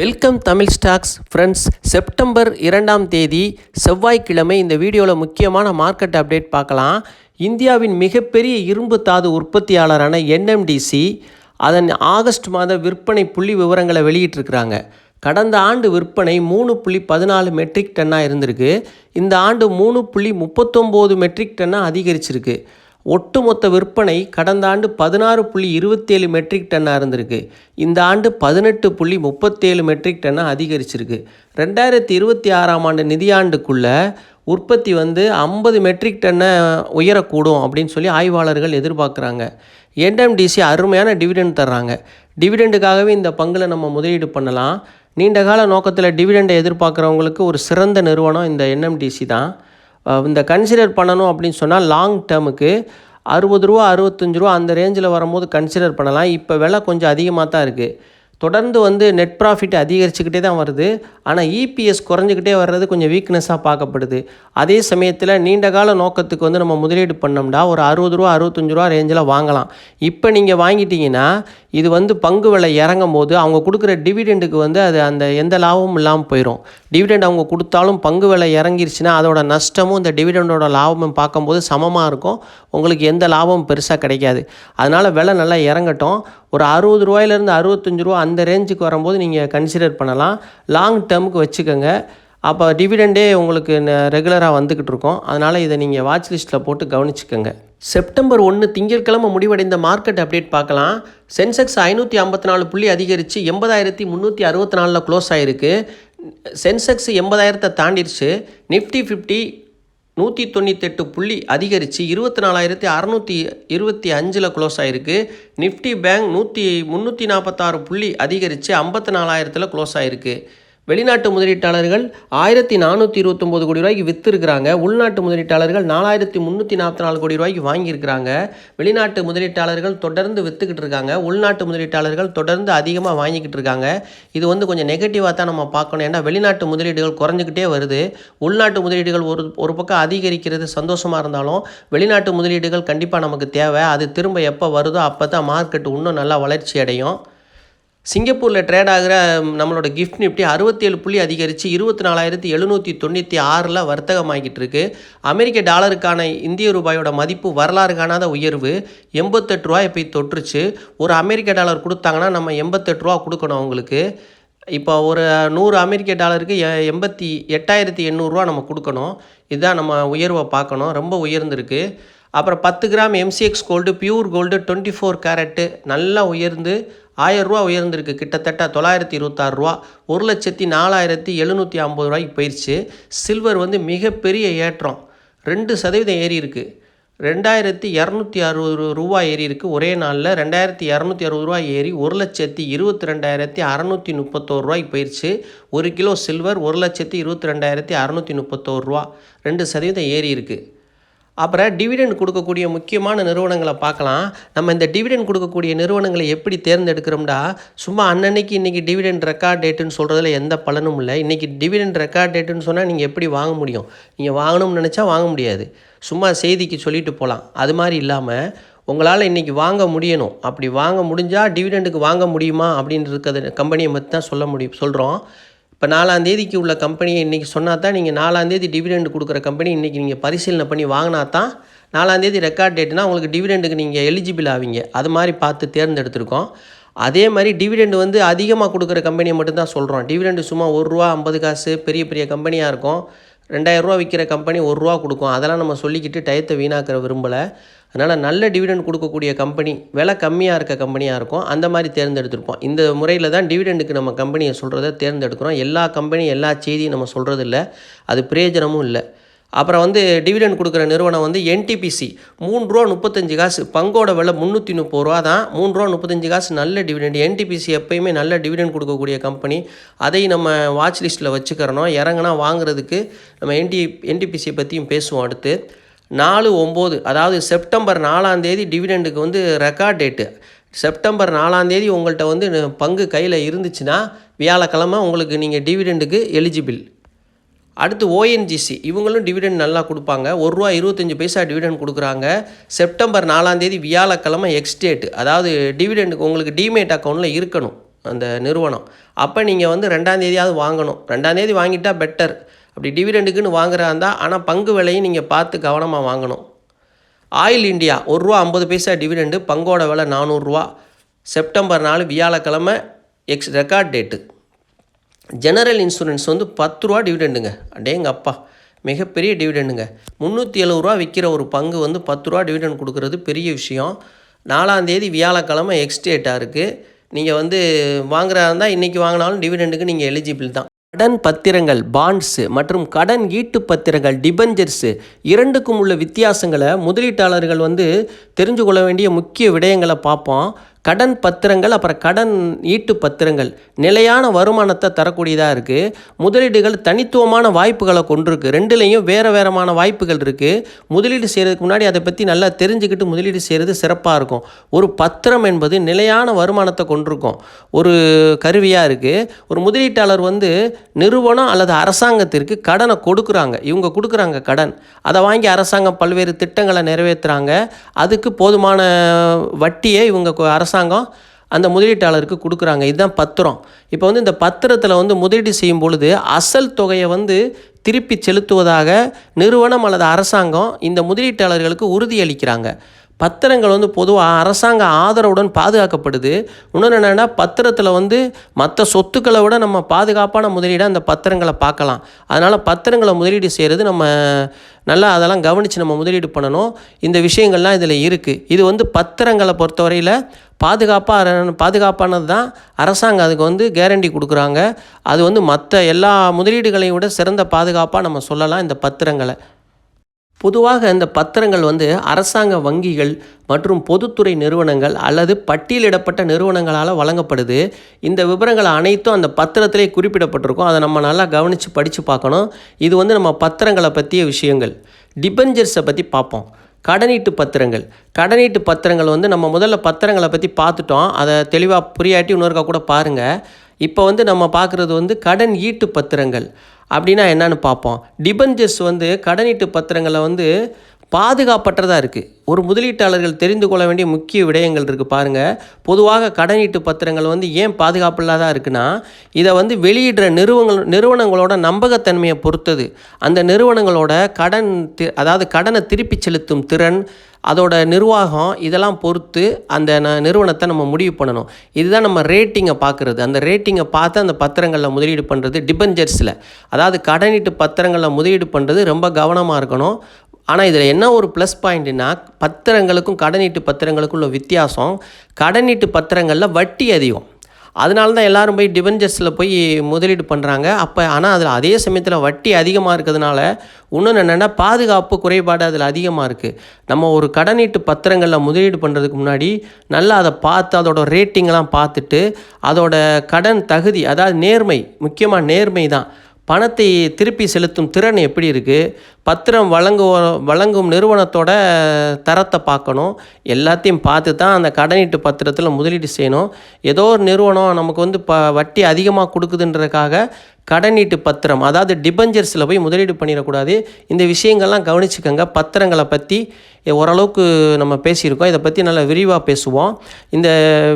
Welcome Tamil stocks friends. September இரண்டாம் தேதி செவ்வாய்க்கிழமை இந்த வீடியோவில் முக்கியமான மார்க்கெட் அப்டேட் பார்க்கலாம். இந்தியாவின் மிகப்பெரிய இரும்பு தாது உற்பத்தியாளரான என்எம்டிசி அதன் ஆகஸ்ட் மாத விற்பனை புள்ளி விவரங்களை வெளியிட்டிருக்கிறாங்க. கடந்த ஆண்டு விற்பனை மூணு புள்ளி பதினாலு மெட்ரிக் டன்னாக இருந்திருக்கு. இந்த ஆண்டு மூணு புள்ளி முப்பத்தொம்போது மெட்ரிக் டன்னாக அதிகரிச்சிருக்கு. ஒட்டுமொத்த விற்பனை கடந்த ஆண்டு பதினாறு புள்ளி இருபத்தேழு மெட்ரிக் டன்னாக இருந்திருக்கு. இந்த ஆண்டு பதினெட்டு புள்ளி முப்பத்தேழு மெட்ரிக் டன்னாக அதிகரிச்சிருக்கு. ரெண்டாயிரத்தி இருபத்தி ஆறாம் ஆண்டு நிதியாண்டுக்குள்ள உற்பத்தி வந்து ஐம்பது மெட்ரிக் டன்னை உயரக்கூடும் அப்படின்னு சொல்லி ஆய்வாளர்கள் எதிர்பார்க்குறாங்க. என்எம்டிசி அருமையான டிவிடெண்ட் தர்றாங்க. டிவிடெண்டுக்காகவே இந்த பங்கில் நம்ம முதலீடு பண்ணலாம். நீண்ட கால நோக்கத்தில் டிவிடெண்டை எதிர்பார்க்குறவங்களுக்கு ஒரு சிறந்த நிறுவனம் இந்த என்எம்டிசி தான். இந்த கன்சிடர் பண்ணணும் அப்படின்னு சொன்னால் லாங் டேர்முக்கு அறுபது ரூபா அறுபத்தஞ்சு ரூபா அந்த ரேஞ்சில் வரும்போது கன்சிடர் பண்ணலாம். இப்போ விலை கொஞ்சம் அதிகமாக தான் இருக்குது தொடர்ந்து வந்து நெட் ப்ராஃபிட் அதிகரிச்சுக்கிட்டே தான் வருது. ஆனால் இபிஎஸ் குறைஞ்சிக்கிட்டே வர்றது கொஞ்சம் வீக்னஸாக பார்க்கப்படுது. அதே சமயத்தில் நீண்ட கால நோக்கத்துக்கு வந்து நம்ம முதலீடு பண்ணோம்னா ஒரு அறுபது ரூபா அறுபத்தஞ்சு ரூபா ரேஞ்சில் வாங்கலாம். இப்போ நீங்கள் வாங்கிட்டீங்கன்னா இது வந்து பங்கு விலை இறங்கும் போது அவங்க கொடுக்குற டிவிடெண்டுக்கு வந்து அது அந்த எந்த லாபமும் இல்லாமல் போயிடும் டிவிடெண்ட் அவங்க கொடுத்தாலும் பங்கு விலை இறங்கிருச்சுன்னா அதோட நஷ்டமும் இந்த டிவிடெண்டோட லாபமும் பார்க்கும்போது சமமாக இருக்கும். உங்களுக்கு எந்த லாபமும் பெருசாக கிடைக்காது. அதனால் விலை நல்லா இறங்கட்டும். ஒரு அறுபது ரூபாயிலேருந்து அறுபத்தஞ்சு ரூபா அந்த ரேஞ்சுக்கு வரும்போது நீங்கள் கன்சிடர் பண்ணலாம். லாங் டேர்முக்கு வச்சுக்கோங்க. அப்போ டிவிடெண்டே உங்களுக்கு ரெகுலராக வந்துக்கிட்டு இருக்கோம். அதனால் இதை நீங்கள் வாட்ச் லிஸ்ட்டில் போட்டு கவனிச்சுக்கோங்க. செப்டம்பர் ஒன்று திங்கட்கிழமை முடிவடைந்த மார்க்கெட் அப்டேட் பார்க்கலாம். சென்செக்ஸ் ஐநூற்றி ஐம்பத்தி நாலு புள்ளி அதிகரித்து எண்பதாயிரத்தி முந்நூற்றி அறுபத்தி நாலில் க்ளோஸ் ஆகிருக்கு சென்செக்ஸ் எண்பதாயிரத்தை தாண்டிடுச்சு நிஃப்டி ஃபிஃப்டி நூற்றி தொண்ணூத்தெட்டு புள்ளி அதிகரித்து இருபத்தி நாலாயிரத்தி அறநூற்றி இருபத்தி அஞ்சில் க்ளோஸ் ஆகிருக்கு நிஃப்டி பேங்க் நூற்றி முந்நூற்றி நாற்பத்தாறு புள்ளி அதிகரித்து ஐம்பத்தி நாலாயிரத்தில் க்ளோஸ் ஆகிருக்கு வெளிநாட்டு முதலீட்டாளர்கள் ஆயிரத்தி நானூற்றி இருபத்தொம்போது கோடி ரூபாய்க்கு விற்றுருக்குறாங்க உள்நாட்டு முதலீட்டாளர்கள் நாலாயிரத்தி முந்நூற்றி நாற்பத்தி நாலு கோடி ரூபாய்க்கு வாங்கியிருக்கிறாங்க. வெளிநாட்டு முதலீட்டாளர்கள் தொடர்ந்து விற்றுக்கிட்டு இருக்காங்க. உள்நாட்டு முதலீட்டாளர்கள் தொடர்ந்து அதிகமாக வாங்கிக்கிட்டு இருக்காங்க. இது வந்து கொஞ்சம் நெகட்டிவாக தான் நம்ம பார்க்கணும். ஏன்னா வெளிநாட்டு முதலீடுகள் குறைஞ்சிக்கிட்டே வருது. உள்நாட்டு முதலீடுகள் ஒரு ஒரு பக்கம் அதிகரிக்கிறது சந்தோஷமாக இருந்தாலும் வெளிநாட்டு முதலீடுகள் கண்டிப்பாக நமக்கு தேவை. அது திரும்ப எப்போ வருதோ அப்போ தான் மார்க்கெட் இன்னும் நல்லா வளர்ச்சி அடையும். சிங்கப்பூரில் ட்ரேட் ஆகிற நம்மளோட கிஃப்ட் நிஃப்டி அறுபத்தேழு புள்ளி அதிகரித்து இருபத்தி நாலாயிரத்தி எழுநூற்றி தொண்ணூற்றி ஆறில் வர்த்தகமாகிட்டு இருக்கு அமெரிக்க டாலருக்கான இந்திய ரூபாயோட மதிப்பு வரலாறு காணாத உயர்வு. எண்பத்தெட்டு ரூபாய் போய் தொற்றுச்சு. ஒரு அமெரிக்க டாலர் கொடுத்தாங்கன்னா நம்ம எண்பத்தெட்டு ரூபா கொடுக்கணும் அவங்களுக்கு. இப்போ ஒரு நூறு அமெரிக்க டாலருக்கு எ- எண்பத்தி எட்டாயிரத்தி எண்ணூறுரூவா நம்ம கொடுக்கணும். இதுதான் நம்ம உயர்வை பார்க்கணும். ரொம்ப உயர்ந்திருக்கு. அப்புறம் பத்து gram MCX gold pure gold twenty four carat நல்லா உயர்ந்து ஆயிரரூவா உயர்ந்திருக்கு. கிட்டத்தட்ட தொள்ளாயிரத்தி இருபத்தாறு ரூபா. ஒரு லட்சத்தி நாலாயிரத்தி எழுநூற்றி ஐம்பது ரூபாய்க்கு போயிடுச்சு சில்வர் வந்து மிகப்பெரிய ஏற்றம். ரெண்டு சதவீதம் ஏறி இருக்குது ரெண்டாயிரத்தி இரநூத்தி அறுபது ரூபா ஏறி இருக்குது ஒரே நாளில். ரெண்டாயிரத்தி இரநூத்தி அறுபது ரூபா ஏறி ஒரு லட்சத்தி இருபத்தி ரெண்டாயிரத்தி அறநூற்றி முப்பத்தோரு ரூபாய்க்கு போயிடுச்சு ஒரு கிலோ சில்வர் ஒரு லட்சத்தி இருபத்தி ரெண்டாயிரத்தி அறநூற்றி முப்பத்தோரு ரூபா. ரெண்டு சதவீதம் ஏறி இருக்கு. அப்புறம் டிவிடெண்ட் கொடுக்கக்கூடிய முக்கியமான நிறுவனங்களை பார்க்கலாம். நம்ம இந்த டிவிடெண்ட் கொடுக்கக்கூடிய நிறுவனங்களை எப்படி தேர்ந்தெடுக்கிறோம்டா? சும்மா அன்னன்னைக்கு இன்றைக்கி டிவிடெண்ட் ரெக்கார்ட் டேட்டுன்னு சொல்கிறதுல எந்த பலனும் இல்லை. இன்றைக்கி டிவிடெண்ட் ரெக்கார்ட் டேட்டுன்னு சொன்னால் நீங்கள் எப்படி வாங்க முடியும்? நீங்கள் வாங்கணும்னு நினச்சா வாங்க முடியாது. சும்மா செய்திக்கு சொல்லிட்டு போகலாம் அது மாதிரி இல்லாமல் உங்களால் இன்றைக்கி வாங்க முடியணும். அப்படி வாங்க முடிஞ்சால் டிவிடெண்டுக்கு வாங்க முடியுமா? அப்படின்னு இருக்கிறது கம்பெனியை பற்றி தான் சொல்ல முடியும் சொல்கிறோம் இப்போ நாலாந்தேதிக்கு உள்ள கம்பெனியை இன்றைக்கி சொன்னால் தான் நீங்கள் நாலாந்தேதி டிவிடெண்ட் கொடுக்குற கம்பெனி இன்றைக்கி நீங்கள் பரிசீலனை பண்ணி வாங்கினா தான் நாலாந்தேதி ரெக்கார்ட் டேட்னா உங்களுக்கு டிவிடெண்டுக்கு நீங்கள் எலிஜிபிள் ஆவீங்க. அது மாதிரி பார்த்து தேர்ந்தெடுத்திருக்கோம். அதே மாதிரி டிவிடெண்ட் வந்து அதிகமாக கொடுக்குற கம்பெனியை மட்டும்தான் சொல்கிறோம் டிவிடெண்டு சும்மா ஒரு ரூபா ஐம்பது காசு பெரிய பெரிய கம்பெனியாக இருக்கும். ரெண்டாயிரம் ரூபா விற்கிற கம்பெனி ஒரு ரூபா கொடுக்கும். அதெல்லாம் நம்ம சொல்லிக்கிட்டு டயத்தை வீணாக்கிற விரும்பலை. அதனால் நல்ல டிவிடெண்ட் கொடுக்கக்கூடிய கம்பெனி விலை கம்மியாக இருக்க கம்பெனியாக இருக்கும். அந்த மாதிரி தேர்ந்தெடுத்திருப்போம். இந்த முறையில் தான் டிவிடெண்டுக்கு நம்ம கம்பெனியை சொல்கிறத தேர்ந்தெடுக்கிறோம். எல்லா கம்பெனி எல்லா செய்தியும் நம்ம சொல்கிறது இல்லை அது பிரயோஜனமும் இல்லை. அப்புறம் வந்து டிவிடெண்ட் கொடுக்குற நிறுவனம் வந்து என்டிபிசி மூணு ரூபா முப்பத்தஞ்சு காசு. பங்கோட விலை முந்நூற்றி முப்பது ரூபா தான். மூணு ரூபா முப்பத்தஞ்சு காசு நல்ல டிவிடெண்ட் என்டிபிசி எப்பயுமே நல்ல டிவிடெண்ட் கொடுக்கக்கூடிய கம்பெனி அதை நம்ம வாட்ச் லிஸ்ட்டில் வச்சுக்கிறோம் இறங்குனா வாங்குறதுக்கு நம்ம என்டி என்டிபிசியை பற்றியும் பேசுவோம் அடுத்து. நாலு ஒம்பது. அதாவது செப்டம்பர் நாலாம் தேதி டிவிடெண்டுக்கு வந்து ரெக்கார்ட் டேட்டு செப்டம்பர் நாலாந்தேதி உங்கள்கிட்ட வந்து பங்கு கையில் இருந்துச்சுன்னா வியாழக்கிழமை உங்களுக்கு நீங்கள் டிவிடெண்டுக்கு எலிஜிபிள் அடுத்து ஓஎன்ஜிசி இவங்களும் டிவிடெண்ட் நல்லா கொடுப்பாங்க. ஒரு ரூபா இருபத்தஞ்சி பைசா டிவிடெண்ட் கொடுக்குறாங்க. செப்டம்பர் நாலாந்தேதி வியாழக்கிழமை எக்ஸ்டேட் அதாவது டிவிடெண்டுக்கு உங்களுக்கு டிமேட் அக்கௌண்ட்டில் இருக்கணும் அந்த நிறுவனம். அப்போ நீங்கள் வந்து ரெண்டாந்தேதியாவது வாங்கணும். ரெண்டாந்தேதி வாங்கிட்டால் பெட்டர் அப்படி டிவிடெண்டுக்குன்னு வாங்குறா இருந்தால் ஆனால் பங்கு விலையும் நீங்கள் பார்த்து கவனமாக வாங்கணும். ஆயில் இந்தியா ஒரு ரூபா ஐம்பது பைசா டிவிடெண்டு பங்கோட விலை நானூறுரூவா செப்டம்பர் நாலு வியாழக்கிழமை ex record date general insurance வந்து பத்து ரூபா டிவிடெண்டுங்க அடேங்க அப்பா. மிகப்பெரிய டிவிடெண்டுங்க முந்நூற்றி எழுபது ரூபா விற்கிற ஒரு பங்கு வந்து பத்து ரூபா டிவிடெண்ட் கொடுக்குறது பெரிய விஷயம். நாலாந்தேதி வியாழக்கிழமை எக்ஸ்டேட்டாக இருக்குது நீங்கள் வந்து வாங்குறதா இருந்தால் இன்றைக்கி வாங்கினாலும் டிவிடெண்டுக்கு நீங்கள் எலிஜிபிள் தான். கடன் பத்திரங்கள் பாண்ட்ஸு மற்றும் கடன் ஈட்டு பத்திரங்கள் டிபெஞ்சர்ஸு இரண்டுக்கும் உள்ள வித்தியாசங்களை முதலீட்டாளர்கள் வந்து தெரிஞ்சு கொள்ள வேண்டிய முக்கிய விடயங்களை பார்ப்போம். கடன் பத்திரங்கள் அப்புறம் கடன் ஈட்டு பத்திரங்கள் நிலையான வருமானத்தை தரக்கூடியதாக இருக்குது முதலீடுகள் தனித்துவமான வாய்ப்புகளை கொண்டிருக்கு. ரெண்டுலேயும் வேறு வேறமான வாய்ப்புகள் இருக்குது முதலீடு செய்கிறதுக்கு முன்னாடி அதை பற்றி நல்லா தெரிஞ்சுக்கிட்டு முதலீடு செய்கிறது சிறப்பாக இருக்கும். ஒரு பத்திரம் என்பது நிலையான வருமானத்தை கொண்டிருக்கும். ஒரு கருவியாக இருக்குது ஒரு முதலீட்டாளர் வந்து நிறுவனம் அல்லது அரசாங்கத்திற்கு கடனை கொடுக்குறாங்க. இவங்க கொடுக்குறாங்க கடன். அதை வாங்கி அரசாங்கம் பல்வேறு திட்டங்களை நிறைவேற்றுறாங்க அதுக்கு போதுமான வட்டியை இவங்க கொ- அரசாங்கம் அந்த முதலீட்டாளருக்கு கொடுக்குறாங்க. இதுதான் பத்திரம். இப்போ வந்து இந்த பத்திரத்தில் வந்து முதலீடு செய்யும் பொழுது அசல் தொகையை வந்து திருப்பி செலுத்துவதாக நிறுவனம் அல்லது அரசாங்கம் இந்த முதலீட்டாளர்களுக்கு உறுதியளிக்கிறாங்க. பத்திரங்கள் வந்து பொதுவாக அரசாங்க ஆதரவுடன் பாதுகாக்கப்படுது. இன்னொன்று என்னென்னா பத்திரத்தில் வந்து மற்ற சொத்துக்களை விட நம்ம பாதுகாப்பான முதலீடாக அந்த பத்திரங்களை பார்க்கலாம். அதனால் பத்திரங்களை முதலீடு செய்கிறது நம்ம நல்லா அதெல்லாம் கவனித்து நம்ம முதலீடு பண்ணணும். இந்த விஷயங்கள்லாம் இதில் இருக்குது இது வந்து பத்திரங்களை பொறுத்தவரையில் பாதுகாப்பாக பாதுகாப்பானது தான். அரசாங்கம் அதுக்கு வந்து கேரண்டி கொடுக்குறாங்க. அது வந்து மற்ற எல்லா முதலீடுகளையும் விட சிறந்த பாதுகாப்பாக நம்ம சொல்லலாம் இந்த பத்திரங்களை. பொதுவாக இந்த பத்திரங்கள் வந்து அரசாங்க வங்கிகள் மற்றும் பொதுத்துறை நிறுவனங்கள் அல்லது பட்டியலிடப்பட்ட நிறுவனங்களால் வழங்கப்படுது. இந்த விவரங்கள் அனைத்தும் அந்த பத்திரத்திலே குறிப்பிடப்பட்டிருக்கும். அதை நம்ம நல்லா கவனித்து படித்து பார்க்கணும். இது வந்து நம்ம பத்திரங்களை பற்றிய விஷயங்கள். டிபெஞ்சர்ஸை பற்றி பார்ப்போம். கடனீட்டு பத்திரங்கள். கடனீட்டு பத்திரங்கள் வந்து நம்ம முதல்ல பத்திரங்களை பற்றி பார்த்துட்டோம். அதை தெளிவாக புரியாட்டி இன்னொருக்கா கூட பாருங்கள் இப்போ வந்து நம்ம பார்க்குறது வந்து கடன் ஈட்டு பத்திரங்கள். அப்படின்னா என்னன்னு பார்ப்போம். டிபஞ்சர்ஸ் வந்து கடனீட்டு பத்திரங்களை வந்து பாதுகாப்பற்றதாக இருக்குது ஒரு முதலீட்டாளர்கள் தெரிந்து கொள்ள வேண்டிய முக்கிய விடயங்கள் இருக்குது பாருங்கள் பொதுவாக கடனீட்டு பத்திரங்கள் வந்து ஏன் பாதுகாப்பு இல்லாதா இருக்குன்னா இதை வந்து வெளியிடுற நிறுவனங்கள் நிறுவனங்களோட நம்பகத்தன்மையை பொறுத்தது. அந்த நிறுவனங்களோட கடன் தி அதாவது கடனை திருப்பி செலுத்தும் திறன் அதோட நிர்வாகம் இதெல்லாம் பொறுத்து அந்த ந- நிறுவனத்தை நம்ம முடிவு பண்ணணும். இதுதான் நம்ம ரேட்டிங்கை பார்க்குறது அந்த ரேட்டிங்கை பார்த்து அந்த பத்திரங்களில் முதலீடு பண்ணுறது டிபெஞ்சர்ஸில் அதாவது கடனீட்டு பத்திரங்களில் முதலீடு பண்ணுறது ரொம்ப கவனமாக இருக்கணும். ஆனால் இதில் என்ன ஒரு ப்ளஸ் பாயிண்ட்னா பத்திரங்களுக்கும் கடனீட்டு பத்திரங்களுக்கும் உள்ள வித்தியாசம். கடனீட்டு பத்திரங்களில் வட்டி அதிகம். அதனால தான் எல்லோரும் போய் டிபெஞ்சர்ஸில் போய் முதலீடு பண்ணுறாங்க அப்போ ஆனால் அதில் அதே சமயத்தில் வட்டி அதிகமாக இருக்கிறதுனால இன்னொன்று என்னென்னா பாதுகாப்பு குறைபாடு அதில் அதிகமாக இருக்குது நம்ம ஒரு கடனீட்டு பத்திரங்களில் முதலீடு பண்ணுறதுக்கு முன்னாடி நல்லா அதை பார்த்து அதோட ரேட்டிங்லாம் பார்த்துட்டு அதோட கடன் தகுதி அதாவது நேர்மை முக்கியமாக நேர்மை தான் பணத்தை திருப்பி செலுத்தும் திறன் எப்படி இருக்குது பத்திரம் வழங்கு வழங்கும் நிறுவனத்தோட தரத்தை பார்க்கணும். எல்லாத்தையும் பார்த்து தான் அந்த கடனீட்டு பத்திரத்தில் முதலீடு செய்யணும். ஏதோ ஒரு நிறுவனம் நமக்கு வந்து ப வட்டி அதிகமாக கொடுக்குதுன்றதுக்காக கடனீட்டு பத்திரம் அதாவது டிபஞ்சர்ஸில் போய் முதலீடு பண்ணிடக்கூடாது. இந்த விஷயங்கள்லாம் கவனிச்சுக்கோங்க. பத்திரங்களை பற்றி ஓரளவுக்கு நம்ம பேசியிருக்கோம். இதை பற்றி நல்லா விரிவாக பேசுவோம். இந்த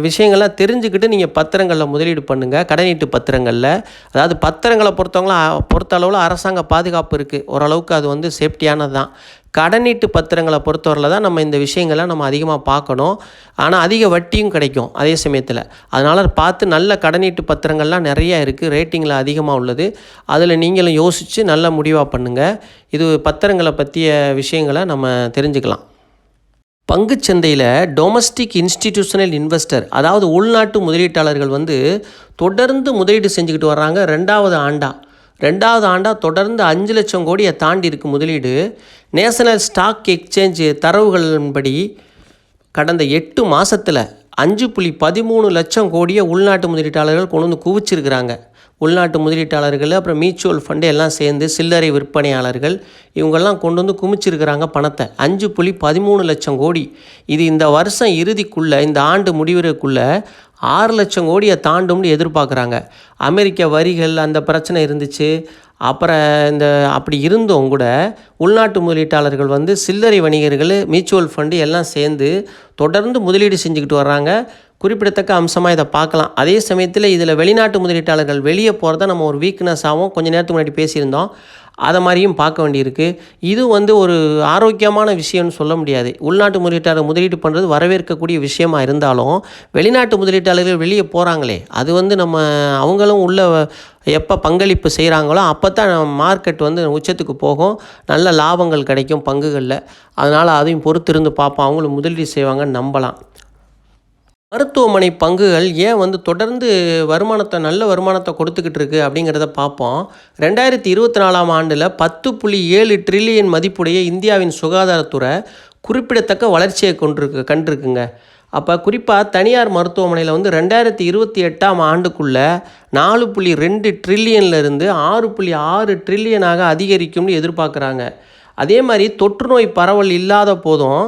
விஷயங்கள்லாம் தெரிஞ்சுக்கிட்டு நீங்கள் பத்திரங்களில் முதலீடு பண்ணுங்கள் கடனீட்டு பத்திரங்களில். அதாவது பத்திரங்களை பொறுத்தவங்களும் பொறுத்த அளவில் அரசாங்க பாதுகாப்பு இருக்குது ஓரளவுக்கு அது வந்து சேஃப்டியானது தான் கடனீட்டு பத்திரங்களை பொறுத்தவரையில் தான் நம்ம இந்த விஷயங்களை நம்ம அதிகமாக பார்க்கணும். ஆனால் அதிக வட்டியும் கிடைக்கும் அதே சமயத்தில். அதனால் பார்த்து நல்ல கடனீட்டு பத்திரங்கள்லாம் நிறையா இருக்குது ரேட்டிங்கில் அதிகமாக உள்ளது. அதில் நீங்களும் யோசித்து நல்ல முடிவாக பண்ணுங்கள் இது பத்திரங்களை பற்றிய விஷயங்களை நம்ம தெரிஞ்சுக்கலாம். பங்குச்சந்தையில் டொமஸ்டிக் இன்ஸ்டிடியூஷனல் இன்வெஸ்டர் அதாவது உள்நாட்டு முதலீட்டாளர்கள் வந்து தொடர்ந்து முதலீடு செஞ்சுக்கிட்டு வர்றாங்க. ரெண்டாவது ஆண்டா. ரெண்டாவது ஆண்டாக தொடர்ந்து அஞ்சு லட்சம் கோடியை தாண்டி இருக்கு முதலீடு. நேஷனல் ஸ்டாக் எக்ஸ்சேஞ்ச் தரவுகளின்படி கடந்த எட்டு மாதத்தில் அஞ்சு புள்ளி பதிமூணு லட்சம் கோடியை உள்நாட்டு முதலீட்டாளர்கள் கொண்டு வந்து குவிச்சிருக்கிறாங்க. உள்நாட்டு முதலீட்டாளர்கள் அப்புறம் மியூச்சுவல் ஃபண்டு எல்லாம் சேர்ந்து சில்லறை விற்பனையாளர்கள் இவங்கெல்லாம் கொண்டு வந்து குமிச்சிருக்கிறாங்க பணத்தை. அஞ்சு புள்ளி பதிமூணு லட்சம் கோடி. இது இந்த வருஷம் இறுதிக்குள்ளே இந்த ஆண்டு முடிவுக்குள்ளே ஆறு லட்சம் கோடியை தாண்டும்னு எதிர்பார்க்குறாங்க. அமெரிக்க வரிகள் அந்த பிரச்சனை இருந்துச்சு. அப்புறம் இந்த அப்படி இருந்தும் கூட உள்நாட்டு முதலீட்டாளர்கள் வந்து சில்லறை வணிகர்கள் மியூச்சுவல் ஃபண்டு எல்லாம் சேர்ந்து தொடர்ந்து முதலீடு செஞ்சுக்கிட்டு வர்றாங்க. குறிப்பிடத்தக்க அம்சமாக இதை பார்க்கலாம். அதே சமயத்தில் இதில் வெளிநாட்டு முதலீட்டாளர்கள் வெளியே போகிறத நம்ம ஒரு வீக்னஸாகவும் கொஞ்ச நேரத்துக்கு முன்னாடி பேசியிருந்தோம். அதை மாதிரியும் பார்க்க வேண்டியிருக்கு. இது வந்து ஒரு ஆரோக்கியமான விஷயம்னு சொல்ல முடியாது. உள்நாட்டு முதலீட்டாளர் முதலீடு பண்ணுறது வரவேற்கக்கூடிய விஷயமா இருந்தாலும் வெளிநாட்டு முதலீட்டாளர்கள் வெளியே போகிறாங்களே அது வந்து நம்ம அவங்களும் உள்ள எப்போ பங்களிப்பு செய்கிறாங்களோ அப்போ தான் மார்க்கெட் வந்து உச்சத்துக்கு போகும். நல்ல லாபங்கள் கிடைக்கும் பங்குகளில். அதனால் அதையும் பொறுத்திருந்து பார்ப்போம். அவங்களும் முதலீடு செய்வாங்கன்னு நம்பலாம். மருத்துவமனை பங்குகள் ஏன் வந்து தொடர்ந்து வருமானத்தை நல்ல வருமானத்தை கொடுத்துக்கிட்டு இருக்குது அப்படிங்கிறத பார்ப்போம். ரெண்டாயிரத்தி இருபத்தி நாலாம் ஆண்டில் பத்து புள்ளி ஏழு ட்ரில்லியன் மதிப்புடைய இந்தியாவின் சுகாதாரத்துறை குறிப்பிடத்தக்க வளர்ச்சியை கொண்டிருக்கு கண்டிருக்குங்க. அப்போ குறிப்பாக தனியார் மருத்துவமனையில் வந்து ரெண்டாயிரத்தி இருபத்தி எட்டாம் ஆண்டுக்குள்ளே நாலு புள்ளி ரெண்டு ட்ரில்லியன்லேருந்து ஆறு புள்ளி ஆறு ட்ரில்லியனாக அதிகரிக்கும்னு எதிர்பார்க்குறாங்க. அதே மாதிரி தொற்றுநோய் பரவல் இல்லாத போதும்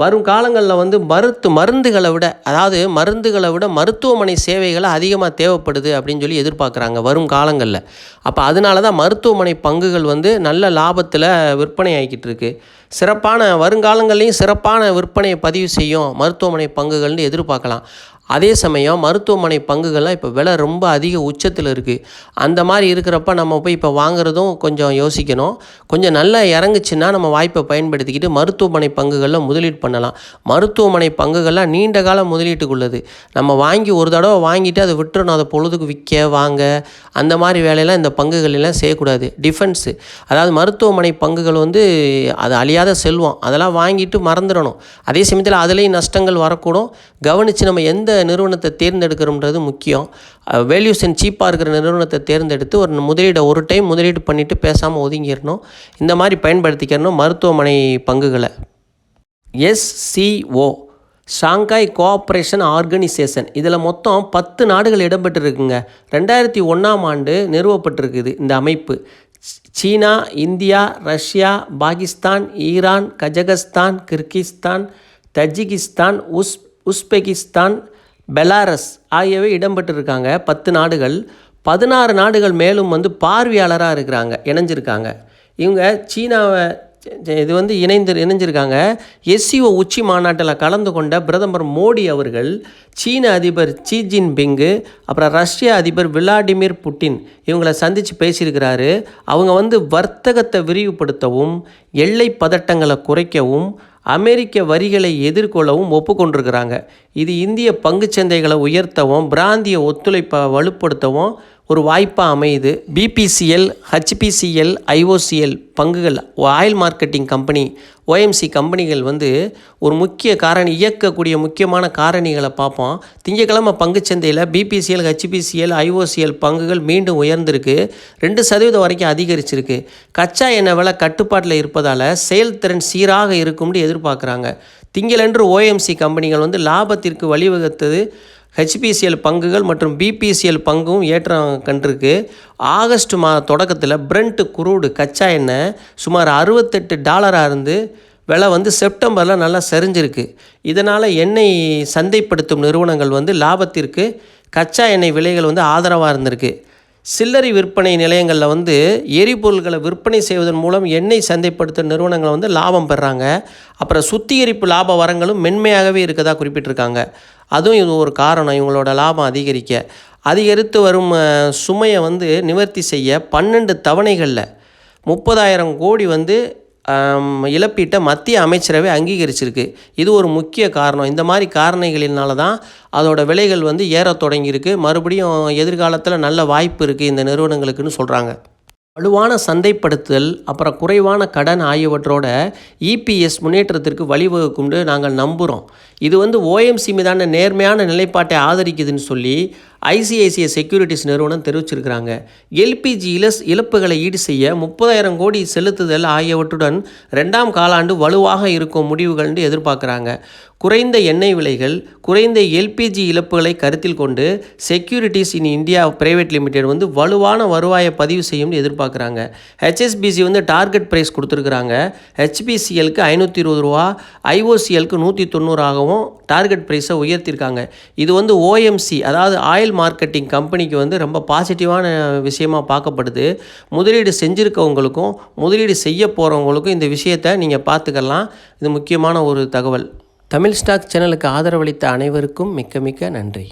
வரும் காலங்களில் வந்து மருத்து மருந்துகளை விட அதாவது மருந்துகளை விட மருத்துவமனை சேவைகளை அதிகமாக தேவைப்படுது அப்படின்னு சொல்லி எதிர்பார்க்குறாங்க வரும் காலங்களில். அப்போ அதனால தான் மருத்துவமனை பங்குகள் வந்து நல்ல லாபத்தில் விற்பனை ஆகிக்கிட்டு இருக்கு சிறப்பான வருங்காலங்கள்லேயும் சிறப்பான விற்பனையை பதிவு செய்யும் மருத்துவமனை பங்குகள்னு எதிர்பார்க்கலாம். அதே சமயம் மருத்துவமனை பங்குகள்லாம் இப்போ விலை ரொம்ப அதிக உச்சத்தில் இருக்குது அந்த மாதிரி இருக்கிறப்ப நம்ம போய் இப்போ வாங்குறதும் கொஞ்சம் யோசிக்கணும். கொஞ்சம் நல்லா இறங்குச்சுன்னா நம்ம வாய்ப்பை பயன்படுத்திக்கிட்டு மருத்துவமனை பங்குகளில் முதலீடு பண்ணலாம். மருத்துவமனை பங்குகள்லாம் நீண்ட கால முதலீட்டுக்குள்ளது நம்ம வாங்கி ஒரு தடவை வாங்கிட்டு அதை விட்டுறணும். அதை பொழுதுக்கு விற்க வாங்க அந்த மாதிரி வேலையெல்லாம் இந்த பங்குகளெல்லாம் செய்யக்கூடாது. டிஃபென்ஸு அதாவது மருத்துவமனை பங்குகள் வந்து அது அழியாத செல்வம். அதெல்லாம் வாங்கிட்டு மறந்துடணும். அதே சமயத்தில் அதுலேயும் நஷ்டங்கள் வரக்கூடும். கவனித்து நம்ம எந்த நிறுவனத்தை தேர்ந்தெடுக்கிறோம்ன்றது முக்கியம். வேல்யூஷன் சீப்பாக இருக்கிற நிறுவனத்தை தேர்ந்தெடுத்து ஒரு முதலீடை ஒரு டைம் முதலீடு பண்ணிவிட்டு பேசாமல் ஒதுங்கிடணும். இந்த மாதிரி பயன்படுத்திக்கிறணும் மருத்துவமனை பங்குகளை. எஸ்சிஓ ஷாங்காய் கோஆப்ரேஷன் ஆர்கனைசேஷன் இதில் மொத்தம் பத்து நாடுகள் இடம்பெற்றிருக்குங்க. ரெண்டாயிரத்தி ஒன்றாம் ஆண்டு நிறுவப்பட்டிருக்குது இந்த அமைப்பு. China India Russia Pakistan Iran Kazakhstan Kyrgyzstan Tajikistan Uz Uzbekistan Belarus ஆகியவை இடம்பெற்றிருக்காங்க. பத்து நாடுகள் பதினாறு நாடுகள் மேலும் வந்து பார்வையாளராக இருக்கிறாங்க இணைஞ்சிருக்காங்க. இவங்க சீனாவை இது வந்து இணைந்து இணைஞ்சிருக்காங்க. எஸ்சிஓ உச்சி மாநாட்டில் கலந்து கொண்ட பிரதமர் மோடி அவர்கள் சீன அதிபர் சி ஜின்பிங்கு அப்புறம் ரஷ்ய அதிபர் விளாடிமிர் புட்டின் இவங்களை சந்தித்து பேசியிருக்கிறாரு. அவங்க வந்து வர்த்தகத்தை விரிவுபடுத்தவும் எல்லை பதட்டங்களை குறைக்கவும் அமெரிக்க வரிகளை எதிர்கொள்ளவும் ஒப்புக்கொண்டிருக்கிறாங்க. இது இந்திய பங்குச்சந்தைகளை உயர்த்தவும் பிராந்திய ஒத்துழைப்பை வலுப்படுத்தவும் ஒரு வாய்ப்பாக அமையுது. பிபிசிஎல் ஹச்பிசிஎல் ஐஓசிஎல் பங்குகள் ஆயில் மார்க்கெட்டிங் கம்பெனி ஓஎம்சி கம்பெனிகள் வந்து ஒரு முக்கிய காரணி இயக்கக்கூடிய முக்கியமான காரணிகளை பார்ப்போம். திங்கக்கிழமை பங்குச்சந்தையில் பிபிசிஎல் ஹச்பிசிஎல் ஐஓசிஎல் பங்குகள் மீண்டும் உயர்ந்திருக்கு. ரெண்டு சதவீதம் வரைக்கும் அதிகரிச்சிருக்கு. கச்சா எண்ணெய் விலை கட்டுப்பாட்டில் இருப்பதால் செயல்திறன் சீராக இருக்கும்னு எதிர்பார்க்குறாங்க. திங்களன்று ஓஎம்சி கம்பெனிகள் வந்து லாபத்திற்கு வழிவகுத்தது. ஹெச்பிசிஎல் பங்குகள் மற்றும் பிபிசிஎல் பங்கும் ஏற்றம் கண்டிருக்கு. ஆகஸ்ட் மா தொடக்கத்தில் பிரண்ட் குரூடு கச்சா எண்ணெய் சுமார் அறுபத்தெட்டு டாலராக இருந்து விலை வந்து செப்டம்பரில் நல்லா செறிஞ்சிருக்கு இதனால் எண்ணெய் சந்தைப்படுத்தும் நிறுவனங்கள் வந்து லாபத்திற்கு கச்சா எண்ணெய் விலைகள் வந்து ஆதரவாக இருந்திருக்கு. சில்லறை விற்பனை நிலையங்களில் வந்து எரிபொருள்களை விற்பனை செய்வதன் மூலம் எண்ணெய் சந்தைப்படுத்தும் நிறுவனங்களை வந்து லாபம் பெறாங்க. அப்புறம் சுத்திகரிப்பு லாப வரங்களும் மென்மையாகவே இருக்கதாக குறிப்பிட்டிருக்காங்க. அதுவும் இது ஒரு காரணம். இவங்களோட லாபம் அதிகரிக்க. அதிகரித்து வரும் சுமையை வந்து நிவர்த்தி செய்ய பன்னெண்டு தவணைகளில் முப்பதாயிரம் கோடி வந்து இழப்பீட்டை மத்திய அமைச்சரவை அங்கீகரிச்சிருக்கு. இது ஒரு முக்கிய காரணம். இந்த மாதிரி காரணிகளினால தான் அதோட விலைகள் வந்து ஏற தொடங்கியிருக்கு. மறுபடியும் எதிர்காலத்தில் நல்ல வாய்ப்பு இருக்குது இந்த நிறுவனங்களுக்குன்னு சொல்கிறாங்க வலுவான சந்தைப்படுத்துதல் அப்புறம் குறைவான கடன் ஆகியவற்றோட இபிஎஸ் முன்னேற்றத்திற்கு வழிவகுக்கும்னு நாங்கள் நம்புகிறோம் இது வந்து ஓஎம்சி மீதான நேர்மையான நிலைப்பாட்டை ஆதரிக்குதுன்னு சொல்லி ஐசிஐசிஐ செக்யூரிட்டிஸ் நிறுவனம் தெரிவிச்சிருக்கிறாங்க. எல்பிஜி இலஸ் இழப்புகளை ஈடு செய்ய முப்பதாயிரம் கோடி செலுத்துதல் ஆகியவற்றுடன் ரெண்டாம் காலாண்டு வலுவாக இருக்கும் முடிவுகள்னு எதிர்பார்க்குறாங்க. குறைந்த எண்ணெய் விலைகள் குறைந்த எல்பிஜி இழப்புகளை கருத்தில் கொண்டு securities in India private limited வந்து வலுவான வருவாயை பதிவு செய்யும்னு எதிர்பார்க்குறாங்க. ஹெச்எஸ்பிசி வந்து டார்கெட் ப்ரைஸ் கொடுத்துருக்குறாங்க. ஹெச்பிசிஎலுக்கு ஐநூற்றி இருபது ரூபா ஐஓசிஎலுக்கு நூற்றி தொண்ணூறாகவும் டார்கெட் ப்ரைஸை உயர்த்தியிருக்காங்க இது வந்து ஓஎம்சி அதாவது ஆயில் மார்க்கெட்டிங் கம்பெனிக்கு வந்து ரொம்ப பாசிட்டிவான விஷயமாக பார்க்கப்படுது. முதலீடு செஞ்சுருக்கவங்களுக்கும் முதலீடு செய்ய போகிறவங்களுக்கும் இந்த விஷயத்தை நீங்கள் பார்த்துக்கலாம். இது முக்கியமான ஒரு தகவல். தமிழ் ஸ்டாக் சேனலுக்கு ஆதரவளித்த அனைவருக்கும் மிக்க மிக்க நன்றி.